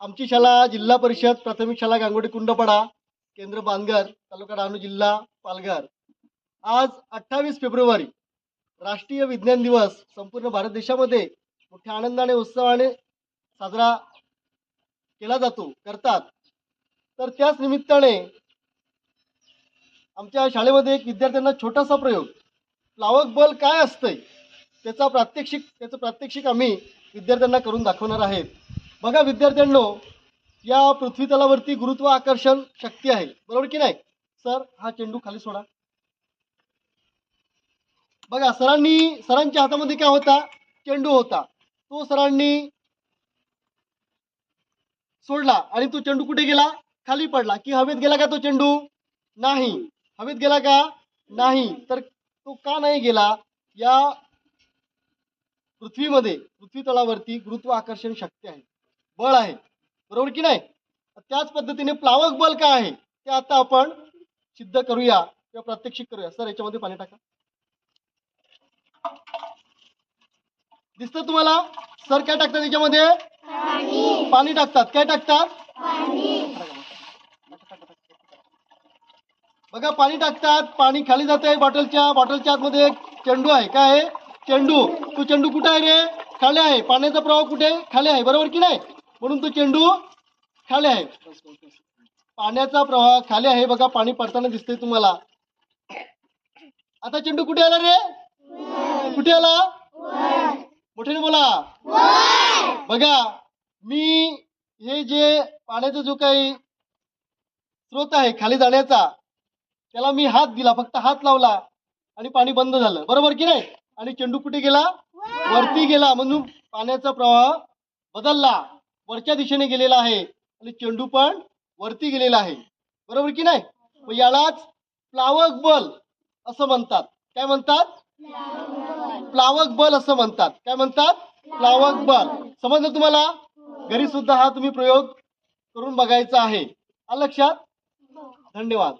आमची शाळा जिल्हा परिषद प्राथमिक शाळा गांगोटी कुंडपाडा केंद्र बांदगर तालुका डहाणू जिल्हा पालघर. आज अठ्ठावीस फेब्रुवारी राष्ट्रीय विज्ञान दिवस संपूर्ण भारत देशामध्ये मोठ्या आनंदाने उत्सवाने साजरा केला जातो करतात. तर त्याच निमित्ताने आमच्या शाळेमध्ये एक विद्यार्थ्यांना छोटासा प्रयोग प्लावक बल काय असतंय त्याचा प्रात्यक्षिक त्याचं प्रात्यक्षिक आम्ही विद्यार्थ्यांना करून दाखवणार आहेत. बघा विद्यार्थ्यांनो या पृथ्वी तलावरती गुरुत्व आकर्षण शक्ती आहे. बरोबर की नाही? सर हा चेंडू खाली सोडा. बघा सरांनी सरांच्या हातामध्ये काय होता? चेंडू होता. तो सरांनी सोडला आणि तो चेंडू कुठे गेला? खाली पडला. की हवेत गेला का तो चेंडू? नाही. हवेत गेला का? नाही. तर तो का नाही गेला? या पृथ्वीमध्ये पृथ्वी तळावरती गुरुत्व आकर्षण शक्ती आहे. बळ आहे. बरोबर की नाही? त्याच पद्धतीने प्लावक बल काय आहे? ते आता आपण सिद्ध करूया किंवा प्रात्यक्षिक करूया. सर याच्यामध्ये पाणी टाका. दिसतं तुम्हाला? सर काय टाकतात याच्यामध्ये? पाणी. टाकतात. काय टाकतात? बघा पाणी टाकतात. पाणी खाली जात आहे बॉटलच्या. बॉटलच्या आतमध्ये एक चेंडू आहे. काय आहे? चेंडू. तो चेंडू कुठे आहे रे? खाली आहे. पाण्याचा प्रवाह कुठे? खाली आहे. बरोबर की नाही? म्हणून तो चेंडू खाली आहे. पाण्याचा प्रवाह खाली आहे. बघा पाणी पडताना दिसतंय तुम्हाला. आता चेंडू कुठे आला रे? कुठे आला? मोठ्याने बोला. बघा मी हे जे पाण्याचा जो काही स्रोत आहे खाली जाण्याचा त्याला मी हात दिला फक्त हात लावला आणि पाणी बंद झालं. बरोबर की नाही? आणि चेंडू कुठे गेला? वरती गेला. म्हणून पाण्याचा प्रवाह बदलला. वरच्या दिशेने गेलेला आहे. आणि चेंडू पण वरती गेलेला आहे. बरोबर की नाही? मग यालाच प्लावक बल असं म्हणतात. काय म्हणतात? प्लावक बल असं म्हणतात. काय म्हणतात? प्लावक बल. समजलं तुम्हाला? घरी सुद्धा हा तुम्ही प्रयोग करून बघायचा आहे. लक्षात? धन्यवाद.